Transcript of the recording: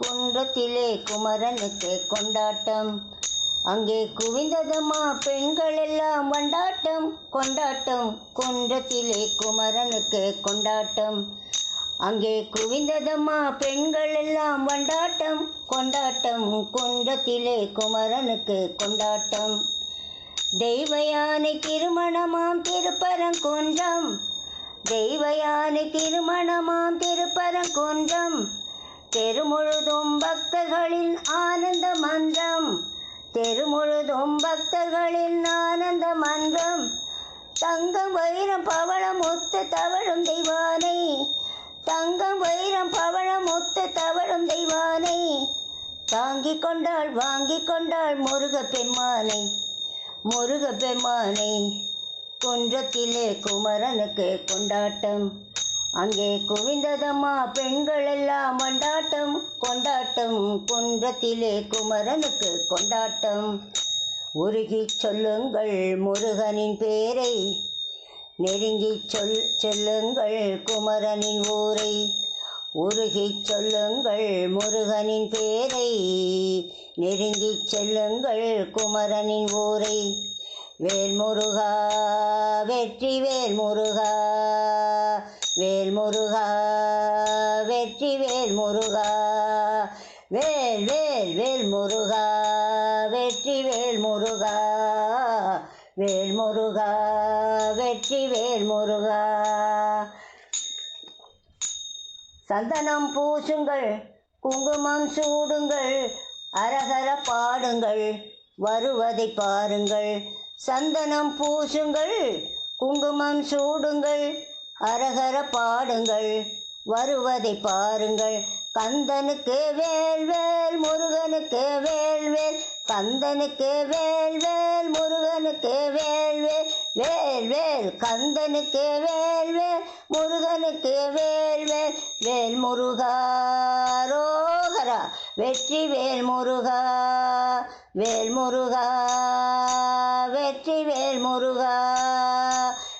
குன்றத்திலே குமரனுக்கு கொண்டாட்டம். அங்கே குவிந்ததம்மா பெண்கள் எல்லாம் வண்டாட்டம். கொண்டாட்டம் குன்றத்திலே குமரனுக்கு கொண்டாட்டம். அங்கே குவிந்ததம்மா பெண்கள் எல்லாம் வண்டாட்டம். கொண்டாட்டம் குன்றத்திலே குமரனுக்கு கொண்டாட்டம். தெய்வ யானை திருமணமாம் திருப்பரங்குன்றம் தெய்வ யானை திருமணமாம் திருப்பரங்குன்றம் தெருமுழுதும் பக்தர்களின் ஆனந்த மன்றம். தெருமுழுதும் பக்தர்களின் ஆனந்த மன்றம். தங்கம் வைரம் பவளம் ஒத்த தவழும் தெய்வானை. தங்கம் வைரம் பவளம் ஒத்த தவழும் தெய்வானை. தாங்கிக் கொண்டாள் வாங்கிக் கொண்டாள் முருக பெம்மானை முருக பெம்மானை குன்றத்திலே குமரனுக்கு கொண்டாட்டம். அங்கே குவிந்ததம்மா பெண்கள் எல்லாம் கொண்டாட்டம் கொண்டாட்டம் குன்றத்திலே குமரனுக்கு கொண்டாட்டம். உருகிச் சொல்லுங்கள் முருகனின் பேரை நெருங்கிச் சொல் சொல்லுங்கள் குமரனின் ஊரை. உருகிச் சொல்லுங்கள் முருகனின் பேரை நெருங்கிச் செல்லுங்கள் குமரனின் ஊரை. வேல் முருகா வெற்றி வேல் முருகா வேல் முருகா வெற்றி வேல் முருகா. வேல் வேல் வேல் முருகா வெற்றி வேல் முருகா. வேல் முருகா வெற்றி வேல் முருகா. சந்தனம் பூசுங்கள் குங்குமம் சூடுங்கள் அரகர பாடுங்கள் வருவதை பாருங்கள். சந்தனம் பூசுங்கள் குங்குமம் சூடுங்கள் ஹரஹர பாடுங்கள் வருவதை பாருங்கள். கந்தனுக்கு வேல் வேல் முருகனுக்கு வேல் வேல். கந்தனுக்கு வேல் வேல் முருகனுக்கு வேல் வேல். வேல் வேல் கந்தனுக்கு வேல் வேல் முருகனுக்கு வேல் வேல். வேல் முருகாரோகரா வெற்றி வேல் முருகா. வேல் முருகா. வெற்றி வேல் முருகா.